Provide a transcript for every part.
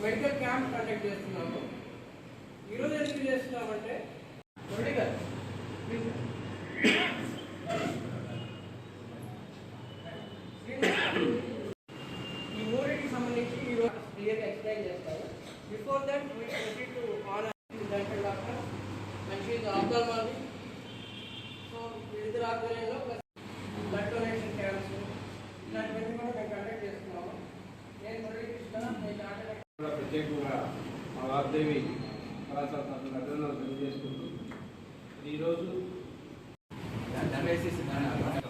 Medical camp conduct చేస్తున్నాము. ఈరోజు ఎందుకు చేస్తున్నామంటే మెడికల్ ఈ మూడింటికి సంబంధించి ఈరోజు క్లియర్ ఎక్స్ప్లెయిన్ చేస్తాను before that we proceed to honour dental doctor మంచి ఆబ్దాల్మాలి సో వీళ్ళిద్దరు ఆధ్వర్యంలో బ్లడ్ డొనేషన్ క్యాంప్స్ ఇలాంటివన్నీ కూడా మేము కండక్ట్ చేస్తున్నాము నేను మురళీకృష్ణ నేను డాక్టర్ కూడా ప్రత్యేకంగా మా వాగ్దేవి కళాశాల తరఫున అభినందనలు తెలియజేసుకుంటూ ఈరోజు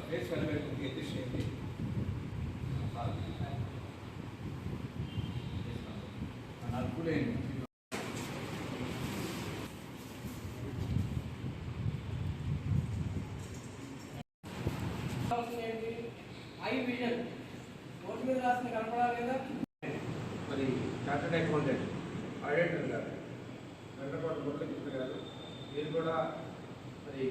ఫేస్ కనిపెట్టుకుంటే ఎత్తిష్టేంటి నలుపులేండి కావాల్సింది ఏంటి ఐ విజన్ బోర్డు మీద రాసిన కనపడాలి కదా మరి చార్టెడ్ అకౌంటెంట్ ఆడిటర్ గారు వెంటపాటు మురళీకృష్ణ గారు వీరు కూడా మరి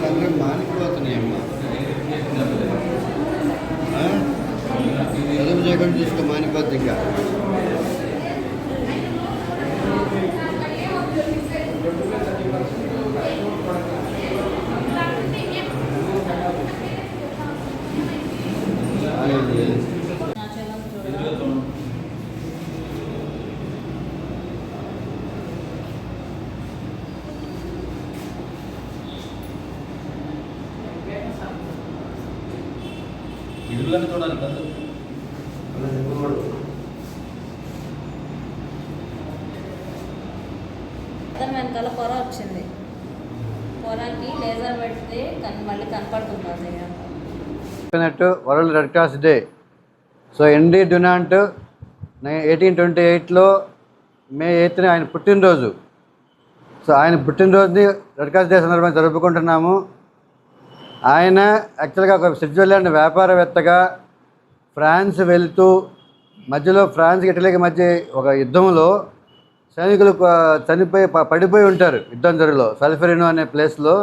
అందరూ మానిపోతున్నాయమ్మా ఆ? చదువు చేయకుండా తీసుకో మానిపోద్ది ఇంకా ఆగండి. ఇళ్ళని చూడాలి కదా మళ్ళీ చెప్పినట్టు world red cross day. So Henry Dunant eighteen twenty ఎయిట్లో మే ఎయిత్న ఆయన పుట్టినరోజు. సో ఆయన పుట్టినరోజుని రెడ్ క్రాస్ డే సందర్భంగా జరుపుకుంటున్నాము. ఆయన యాక్చువల్గా ఒక స్విట్జర్లాండ్ వ్యాపారవేత్తగా ఫ్రాన్స్ వెళ్తూ మధ్యలో ఫ్రాన్స్ ఇటలీకి మధ్య ఒక యుద్ధంలో సైనికులు చనిపోయి పడిపోయి ఉంటారు. యుద్ధం జరిలో సల్ఫరినో అనే ప్లేస్లో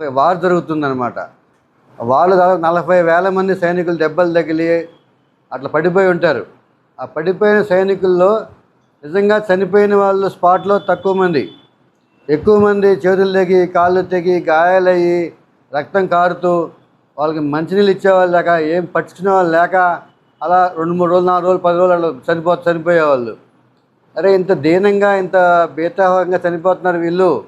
వార్ జరుగుతుందనమాట వాళ్ళు దాదాపు నలభై వేల మంది సైనికులు దెబ్బలు తగిలి అట్లా పడిపోయి ఉంటారు. ఆ పడిపోయిన సైనికుల్లో నిజంగా చనిపోయిన వాళ్ళు స్పాట్లో తక్కువ మంది. ఎక్కువ మంది చేతులు తెగి కాళ్ళు తెగి గాయాలయ్యి రక్తం కారుతూ వాళ్ళకి మంచినీళ్ళు ఇచ్చేవాళ్ళు లేక ఏం పట్టుకునే వాళ్ళు లేక అలా రెండు మూడు రోజులు నాలుగు రోజులు పది రోజులు అలా చనిపో చనిపోయేవాళ్ళు. అరే ఇంత దీనంగా ఇంత బీతాహంగా చనిపోతున్నారు వీళ్ళు.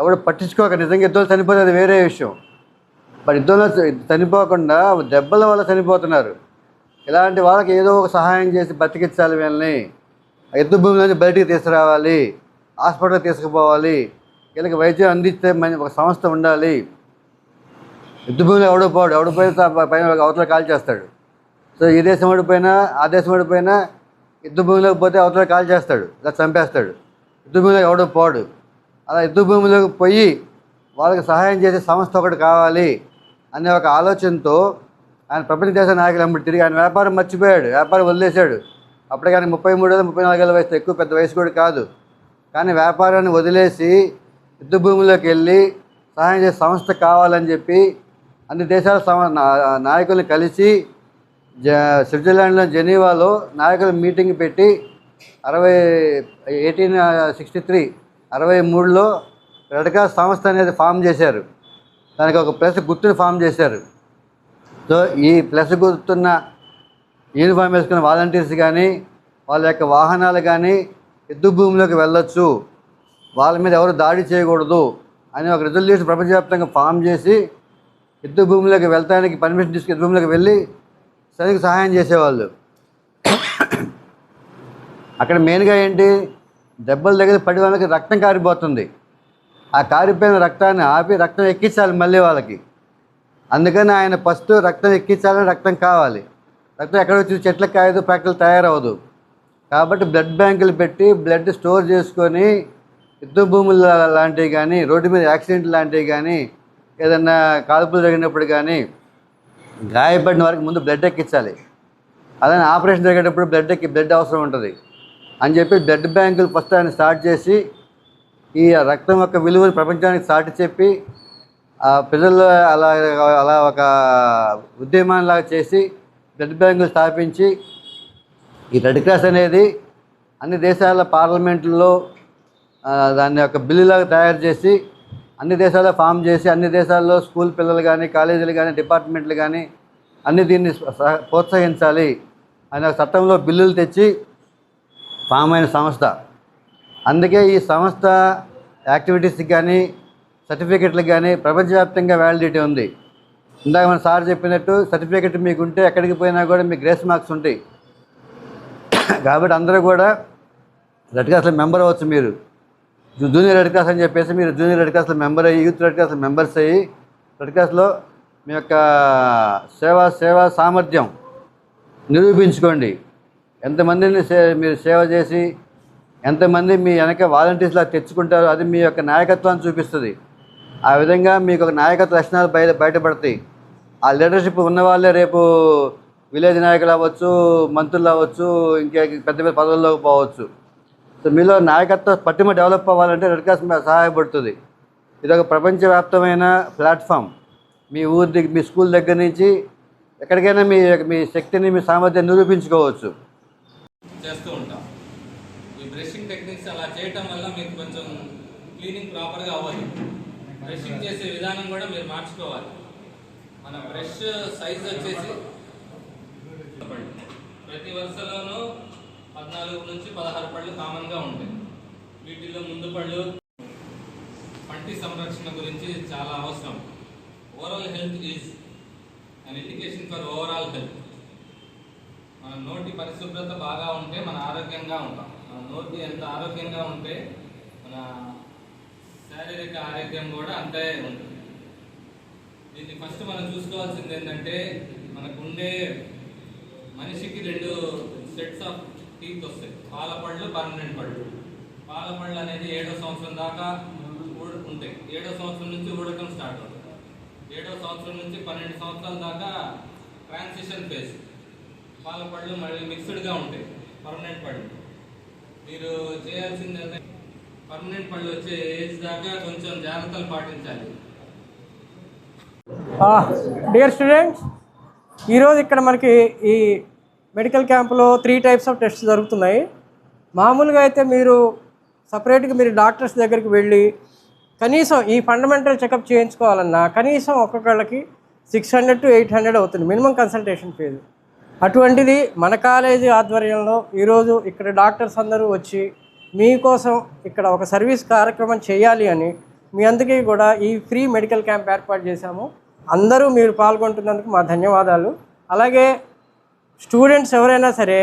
ఎవడు పట్టించుకోక నిజంగా ఇద్దరు చనిపోతే అది వేరే విషయం. మరి యుద్ధంలో చనిపోకుండా దెబ్బల వల్ల చనిపోతున్నారు. ఇలాంటి వాళ్ళకి ఏదో ఒక సహాయం చేసి బతికించాలి వీళ్ళని. ఆ భూమిలోంచి బయటికి తీసుకురావాలి. హాస్పిటల్కి తీసుకుపోవాలి. వీళ్ళకి వైద్యం అందిస్తే మన ఒక సంస్థ ఉండాలి. యుద్ధ భూమిలో ఎవడో పోడు ఎవడు పోయిన పైన అవతల కాల్ చేస్తాడు. సో ఈ దేశం ఓడిపోయినా ఆ దేశం ఓడిపోయినా యుద్ధ భూమిలోకి పోతే అవతల కాల్ చేస్తాడు. ఇలా చంపేస్తాడు. యుద్ధ భూమిలో ఎవడో పోడు. అలా యుద్ధ భూమిలోకి పోయి వాళ్ళకి సహాయం చేసే సంస్థ ఒకటి కావాలి అనే ఒక ఆలోచనతో ఆయన ప్రపంచ దేశ నాయకులు అమ్ముడు తిరిగి ఆయన వ్యాపారం మర్చిపోయాడు వ్యాపారం వదిలేశాడు. అప్పటికి ఆయన ముప్పై మూడేళ్ళు ముప్పై నాలుగేళ్ళ వయసు ఎక్కువ పెద్ద వయసు కూడా కాదు. కానీ వ్యాపారాన్ని వదిలేసి యుద్ధ భూమిలోకి వెళ్ళి సహాయం చేసే సంస్థ కావాలని చెప్పి అన్ని దేశాల సమ- నాయకులను కలిసి జ స్విట్జర్లాండ్లో జెనీవాలో నాయకుల మీటింగ్ పెట్టి అరవై ఎయిటీన్ సిక్స్టీ త్రీ అరవై మూడులో రెడ్ క్రాస్ సంస్థ అనేది ఫామ్ చేశారు. దానికి ఒక ప్లస్ గుర్తుని ఫామ్ చేశారు. సో ఈ ప్లస్ గుర్తున్న యూనిఫామ్ వేసుకున్న వాలంటీర్స్ కానీ వాళ్ళ యొక్క వాహనాలు కానీ యుద్ధ భూమిలోకి వెళ్ళొచ్చు. వాళ్ళ మీద ఎవరు దాడి చేయకూడదు అని ఒక రిజల్యూషన్ ప్రపంచవ్యాప్తంగా ఫామ్ చేసి యుద్ధ భూమిలోకి వెళ్తానికి పర్మిషన్ తీసుకుని యుద్ధ భూమిలోకి వెళ్ళి సైనిక సహాయం చేసేవాళ్ళు. అక్కడ మెయిన్గా ఏంటి? దెబ్బలు దగ్గర పడి వాళ్ళకి రక్తం కారిపోతుంది. ఆ కారిపోయిన రక్తాన్ని ఆపి రక్తం ఎక్కించాలి మళ్ళీ వాళ్ళకి. అందుకని ఆయన ఫస్ట్ రక్తం ఎక్కించాలని రక్తం కావాలి. రక్తం ఎక్కడ వచ్చి చెట్లకు కాయదు ఫ్యాక్టరీలు తయారవ్వదు. కాబట్టి బ్లడ్ బ్యాంకులు పెట్టి బ్లడ్ స్టోర్ చేసుకొని యుద్ధ భూములు లాంటివి కానీ రోడ్డు మీద యాక్సిడెంట్ లాంటివి కానీ ఏదన్నా కాల్పులు జరిగినప్పుడు కానీ గాయపడిన వారికి ముందు బ్లడ్ ఎక్కించాలి. అలానే ఆపరేషన్ జరిగేటప్పుడు బ్లడ్ ఎక్కి బ్లడ్ అవసరం ఉంటుంది. అని చెప్పి బ్లడ్ బ్యాంకులు ఫస్ట్ ఆయన స్టార్ట్ చేసి ఈ రక్తం యొక్క విలువలు ప్రపంచానికి సాటి చెప్పి ఆ ప్రజల్లో అలా అలా ఒక ఉద్యమాన్లాగా చేసి బ్లడ్ బ్యాంకులు స్థాపించి ఈ రెడ్ క్రాస్ అనేది అన్ని దేశాల పార్లమెంట్లో దాని దాన్ని ఒక బిల్లులాగా తయారు చేసి అన్ని దేశాల్లో ఫామ్ చేసి అన్ని దేశాల్లో స్కూల్ పిల్లలు కానీ కాలేజీలు కానీ డిపార్ట్మెంట్లు కానీ అన్ని దీన్ని సహ- ప్రోత్సహించాలి అనే చట్టంలో బిల్లులు తెచ్చి ఫామ్ అయిన సంస్థ. అందుకే ఈ సంస్థ యాక్టివిటీస్కి కానీ సర్టిఫికెట్లకు కానీ ప్రపంచవ్యాప్తంగా వ్యాలిడిటీ ఉంది. ఇందాక మన సార్ చెప్పినట్టు సర్టిఫికెట్ మీకు ఉంటే ఎక్కడికి పోయినా కూడా మీకు గ్రేస్ మార్క్స్ ఉంటాయి. కాబట్టి అందరూ కూడా రెడ్ క్రాస్లో మెంబర్ అవ్వచ్చు మీరు. జూనియర్ రెడ్ క్రాస్ అని చెప్పేసి మీరు జూనియర్ రెడ్ క్రాస్లో మెంబర్ అయ్యి యూత్ రెడ్ క్రాస్లో మెంబర్స్ అయ్యి రెడ్ క్రాస్లో మీ యొక్క సేవా సేవా సామర్థ్యం నిరూపించుకోండి. ఎంతమందిని సే మీరు సేవ చేసి ఎంతమంది మీ వెనక వాలంటీర్స్లా తెచ్చుకుంటారో అది మీ యొక్క నాయకత్వాన్ని చూపిస్తుంది. ఆ విధంగా మీకు ఒక నాయకత్వ లక్షణాలు బయట బయటపడతాయి. ఆ లీడర్షిప్ ఉన్న వాళ్ళే రేపు విలేజ్ నాయకులు అవ్వచ్చు మంత్రులు అవ్వచ్చు ఇంకా పెద్ద పెద్ద పదవుల్లోకి పోవచ్చు. సో మీలో నాయకత్వ పట్టిమ డెవలప్ అవ్వాలంటే రెడ్ క్రాస్ సహాయపడుతుంది. ఇది ఒక ప్రపంచవ్యాప్తమైన ప్లాట్ఫామ్. మీ ఊరి దగ్గర మీ స్కూల్ దగ్గర నుంచి ఎక్కడికైనా మీ మీ శక్తిని మీ సామర్థ్యాన్ని నిరూపించుకోవచ్చు. చేస్తూ ఉంటాం. ఈ బ్రషింగ్ టెక్నిక్స్ అలా చేయటం వల్ల మీకు కొంచెం క్లీనింగ్ ప్రాపర్గా అవ్వాలి. బ్రషింగ్ చేసే విధానం కూడా మీరు మార్చుకోవాలి. మన బ్రష్ సైజ్ వచ్చేసి ప్రతి వరుసలోనూ పద్నాలుగు నుంచి పదహారు పళ్ళు కామన్గా ఉంటాయి. వీటిల్లో ముందు పళ్ళు పంటి సంరక్షణ గురించి చాలా అవసరం. Overall health is an indication for overall health మన నోటి పరిశుభ్రత బాగా ఉంటే మన ఆరోగ్యంగా ఉంటాం. మన నోటి ఎంత ఆరోగ్యంగా ఉంటే మన శారీరక ఆరోగ్యం కూడా అంతే ఉంటుంది. దీన్ని ఫస్ట్ మనం చూసుకోవాల్సింది ఏంటంటే మనకుండే మనిషికి రెండు సెట్స్ ఆఫ్ టీత్ వస్తాయి. పాల పళ్ళు పర్మనెంట్ పళ్ళు. పాల పళ్ళు అనేది ఏడో సంవత్సరం దాకా ఉంటాయి. ఏడో సంవత్సరం నుంచి ఊడటం స్టార్ట్ అవుతుంది. ఏడో సంవత్సరం నుంచి పన్నెండు సంవత్సరాల దాకా ట్రాన్సిషన్ ఫేజ్. పాల పళ్ళు మళ్ళీ మిక్స్డ్గా ఉంటాయి. పర్మనెంట్ పళ్ళు. మీరు చేయాల్సింది పర్మనెంట్ పళ్ళు వచ్చే ఏజ్ దాకా కొంచెం జాగ్రత్తలు పాటించాలి. డియర్ స్టూడెంట్స్ ఈరోజు ఇక్కడ మనకి ఈ మెడికల్ క్యాంపులో త్రీ టైప్స్ ఆఫ్ టెస్ట్ జరుగుతున్నాయి. మామూలుగా అయితే మీరు సపరేట్గా మీరు డాక్టర్స్ దగ్గరికి వెళ్ళి కనీసం ఈ ఫండమెంటల్ చెకప్ చేయించుకోవాలన్నా కనీసం ఒక్కొక్కళ్ళకి six hundred to eight hundred అవుతుంది మినిమం కన్సల్టేషన్ ఫీజు. అటువంటిది మన కాలేజీ ఆధ్వర్యంలో ఈరోజు ఇక్కడ డాక్టర్స్ అందరూ వచ్చి మీకోసం ఇక్కడ ఒక సర్వీస్ కార్యక్రమం చేయాలి అని మీ అందరికీ కూడా ఈ ఫ్రీ మెడికల్ క్యాంప్ ఏర్పాటు చేశాము. అందరూ మీరు పాల్గొంటున్నందుకు మా ధన్యవాదాలు. అలాగే స్టూడెంట్స్ ఎవరైనా సరే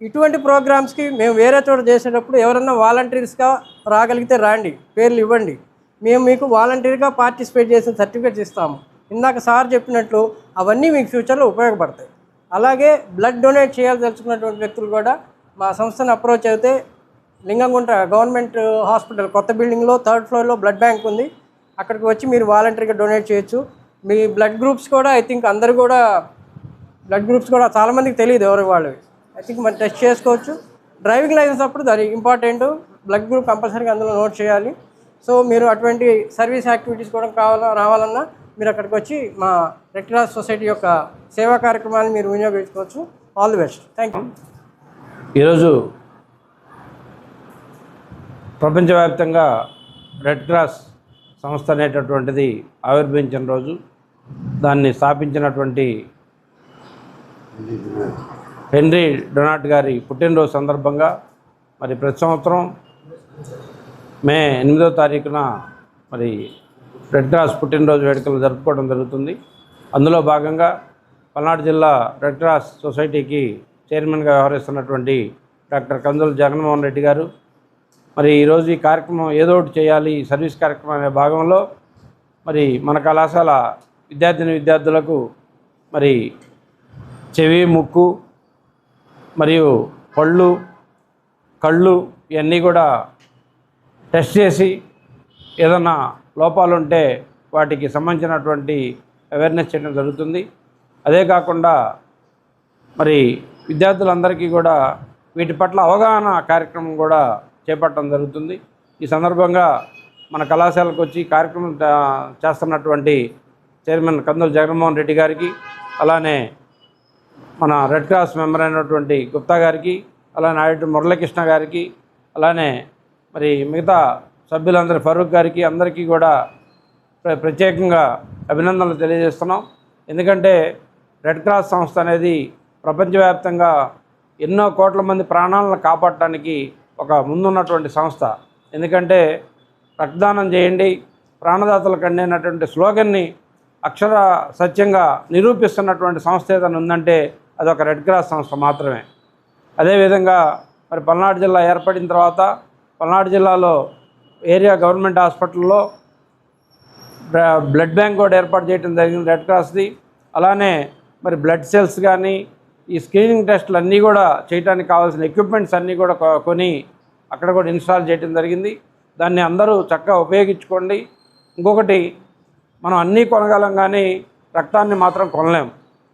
ఇటువంటి ప్రోగ్రామ్స్కి మేము వేరే చోట చేసేటప్పుడు ఎవరన్నా వాలంటీర్స్గా రాగలిగితే రాండి పేర్లు ఇవ్వండి. మేము మీకు వాలంటీర్గా పార్టిసిపేట్ చేసిన సర్టిఫికేట్స్ ఇస్తాము. ఇందాక సార్ చెప్పినట్లు అవన్నీ మీకు ఫ్యూచర్లో ఉపయోగపడతాయి. అలాగే బ్లడ్ డొనేట్ చేయాల్సలుచుకున్నటువంటి వ్యక్తులు కూడా మా సంస్థను అప్రోచ్ అయితే లింగంగుంట గవర్నమెంట్ హాస్పిటల్ కొత్త బిల్డింగ్లో థర్డ్ ఫ్లోర్లో బ్లడ్ బ్యాంక్ ఉంది. అక్కడికి వచ్చి మీరు వాలంటరీగా డొనేట్ చేయొచ్చు. మీ బ్లడ్ గ్రూప్స్ కూడా ఐ థింక్ అందరు కూడా బ్లడ్ గ్రూప్స్ కూడా చాలామందికి తెలియదు ఎవరు వాళ్ళు ఐ థింక్ మనం టెస్ట్ చేసుకోవచ్చు. డ్రైవింగ్ లైసెన్స్ అప్పుడు దాని ఇంపార్టెంట్ బ్లడ్ గ్రూప్ కంపల్సరీగా అందులో నోట్ చేయాలి. సో మీరు అటువంటి సర్వీస్ యాక్టివిటీస్ కూడా కావాలా రావాలన్నా మీరు అక్కడికి వచ్చి మా రెడ్ క్రాస్ సొసైటీ యొక్క సేవా కార్యక్రమాన్ని మీరు వినియోగించుకోవచ్చు. All the best thank you ఈరోజు ప్రపంచవ్యాప్తంగా రెడ్ క్రాస్ సంస్థ అనేటటువంటిది ఆవిర్భవించిన రోజు. దాన్ని స్థాపించినటువంటి హెన్రీ డొనాట్ గారి పుట్టినరోజు సందర్భంగా మరి ప్రతి సంవత్సరం మే ఎనిమిదో తారీఖున మరి రెడ్ క్రాస్ పుట్టినరోజు వేడుకలు జరుపుకోవడం జరుగుతుంది. అందులో భాగంగా పల్నాడు జిల్లా రెడ్ క్రాస్ సొసైటీకి చైర్మన్గా వ్యవహరిస్తున్నటువంటి డాక్టర్ కందుల జగన్మోహన్ రెడ్డి గారు. మరి ఈరోజు ఈ కార్యక్రమం ఏదో ఒకటి చేయాలి సర్వీస్ కార్యక్రమం అనే భాగంలో మరి మన కళాశాల విద్యార్థిని విద్యార్థులకు మరి చెవి ముక్కు మరియు పళ్ళు కళ్ళు ఇవన్నీ కూడా టెస్ట్ చేసి ఏదన్నా లోపాలుంటే వాటికి సంబంధించినటువంటి అవేర్నెస్ చేయడం జరుగుతుంది. అదే కాకుండా మరి విద్యార్థులందరికీ కూడా వీటి పట్ల అవగాహన కార్యక్రమం కూడా చేపట్టడం జరుగుతుంది. ఈ సందర్భంగా మన కళాశాలకు వచ్చి కార్యక్రమం చేస్తున్నటువంటి చైర్మన్ కందుల జగన్మోహన్ రెడ్డి గారికి అలానే మన రెడ్ క్రాస్ మెంబర్ అయినటువంటి గుప్తా గారికి అలానే ఆడిటర్ మురళీకృష్ణ గారికి అలానే మరి మిగతా సభ్యులందరి ఫరూక్ గారికి అందరికీ కూడా ప్ర- ప్రత్యేకంగా అభినందనలు తెలియజేస్తున్నాం. ఎందుకంటే రెడ్ క్రాస్ సంస్థ అనేది ప్రపంచవ్యాప్తంగా ఎన్నో కోట్ల మంది ప్రాణాలను కాపాడటానికి ఒక ముందున్నటువంటి సంస్థ. ఎందుకంటే రక్తదానం చేయండి ప్రాణదాతలు కండి అనేటువంటి స్లోగన్ని అక్షర సత్యంగా నిరూపిస్తున్నటువంటి సంస్థ ఏదైనా ఉందంటే అదొక రెడ్ క్రాస్ సంస్థ మాత్రమే. అదేవిధంగా మరి పల్నాడు జిల్లా ఏర్పడిన తర్వాత పల్నాడు జిల్లాలో ఏరియా గవర్నమెంట్ హాస్పిటల్లో బ్లడ్ బ్యాంక్ కూడా ఏర్పాటు చేయడం జరిగింది రెడ్ క్రాస్ది. అలానే మరి బ్లడ్ సెల్స్ కానీ ఈ స్క్రీనింగ్ టెస్టులు అన్నీ కూడా చేయడానికి కావాల్సిన ఎక్విప్మెంట్స్ అన్నీ కూడా కొ- కొని అక్కడ కూడా ఇన్స్టాల్ చేయడం జరిగింది. దాన్ని అందరూ చక్కగా ఉపయోగించుకోండి. ఇంకొకటి మనం అన్నీ కొనగలం కానీ రక్తాన్ని మాత్రం కొనలేం.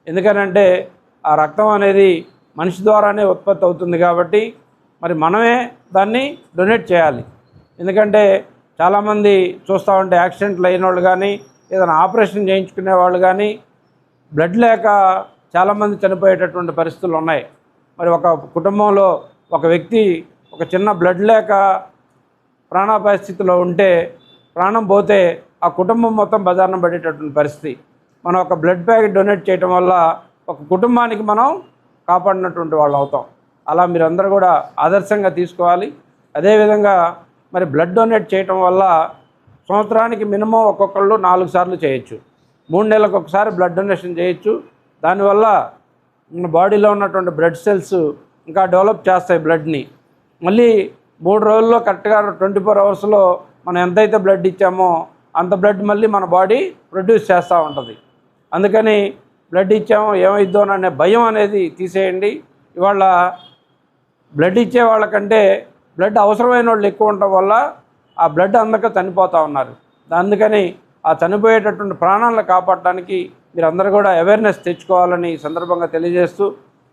ఎందుకనంటే ఆ రక్తం అనేది మనిషి ద్వారానే ఉత్పత్తి అవుతుంది కాబట్టి మరి మనమే దాన్ని డొనేట్ చేయాలి. ఎందుకంటే చాలామంది చూస్తూ ఉంటే యాక్సిడెంట్లు అయిన వాళ్ళు కానీ ఏదైనా ఆపరేషన్ చేయించుకునే వాళ్ళు కానీ బ్లడ్ లేక చాలామంది చనిపోయేటటువంటి పరిస్థితులు ఉన్నాయి. మరి ఒక కుటుంబంలో ఒక వ్యక్తి ఒక చిన్న బ్లడ్ లేక ప్రాణాపాయ స్థితిలో ఉంటే ప్రాణం పోతే ఆ కుటుంబం మొత్తం బజార్న పడేటటువంటి పరిస్థితి. మనం ఒక బ్లడ్ ప్యాకెట్ డొనేట్ చేయటం వల్ల ఒక కుటుంబానికి మనం కాపాడినటువంటి వాళ్ళు అవుతాం. అలా మీరందరూ కూడా ఆదర్శంగా తీసుకోవాలి. అదేవిధంగా మరి బ్లడ్ డొనేట్ చేయటం వల్ల సంవత్సరానికి మినిమం ఒక్కొక్కళ్ళు నాలుగు సార్లు చేయొచ్చు. మూడు నెలలకు ఒకసారి బ్లడ్ డొనేషన్ చేయొచ్చు. దానివల్ల మన బాడీలో ఉన్నటువంటి బ్లడ్ సెల్స్ ఇంకా డెవలప్ చేస్తాయి బ్లడ్ని మళ్ళీ మూడు రోజుల్లో కరెక్ట్గా ట్వంటీ ఫోర్ అవర్స్లో మనం ఎంతైతే బ్లడ్ ఇచ్చామో అంత బ్లడ్ మళ్ళీ మన బాడీ ప్రొడ్యూస్ చేస్తూ ఉంటుంది. అందుకని బ్లడ్ ఇచ్చామో ఏమైద్దామనే భయం అనేది తీసేయండి. ఇవాళ బ్లడ్ ఇచ్చే వాళ్ళకంటే బ్లడ్ అవసరమైన వాళ్ళు ఎక్కువ ఉండటం వల్ల ఆ బ్లడ్ అందక చనిపోతూ ఉన్నారు. అందుకని ఆ చనిపోయేటటువంటి ప్రాణాలను కాపాడటానికి మీరందరూ కూడా అవేర్నెస్ తెచ్చుకోవాలని సందర్భంగా తెలియజేస్తూ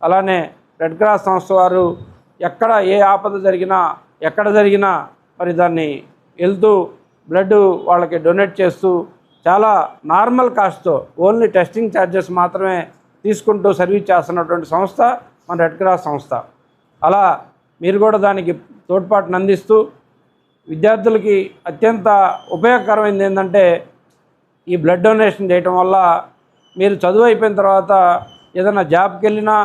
అలానే రెడ్ క్రాస్ సంస్థ వారు ఎక్కడ ఏ ఆపద జరిగినా ఎక్కడ జరిగినా మరి దాన్ని వెళ్తూ బ్లడ్ వాళ్ళకి డొనేట్ చేస్తూ చాలా నార్మల్ కాస్ట్తో ఓన్లీ టెస్టింగ్ ఛార్జెస్ మాత్రమే తీసుకుంటూ సర్వీస్ చేస్తున్నటువంటి సంస్థ మన రెడ్ క్రాస్ సంస్థ. అలా మీరు కూడా దానికి తోడ్పాటును అందిస్తూ విద్యార్థులకి అత్యంత ఉపయోగకరమైనది ఏంటంటే ఈ బ్లడ్ డొనేషన్ చేయటం వల్ల మీరు చదువు అయిపోయిన తర్వాత ఏదైనా జాబ్కి వెళ్ళినా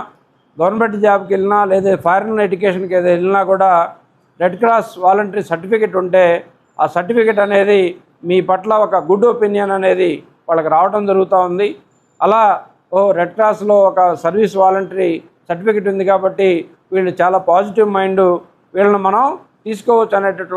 గవర్నమెంట్ జాబ్కి వెళ్ళినా లేదా ఫారిన్ ఎడ్యుకేషన్కి ఏదైనా వెళ్ళినా కూడా రెడ్ క్రాస్ వాలంటరీ సర్టిఫికెట్ ఉంటే ఆ సర్టిఫికెట్ అనేది మీ పట్ల ఒక గుడ్ ఒపీనియన్ అనేది వాళ్ళకి రావడం జరుగుతూ ఉంది. అలా ఓ రెడ్ క్రాస్లో ఒక సర్వీస్ వాలంటరీ సర్టిఫికెట్ ఉంది కాబట్టి వీళ్ళు చాలా పాజిటివ్ మైండ్ వీళ్ళని మనం తీసుకోవచ్చు అనేటటువంటి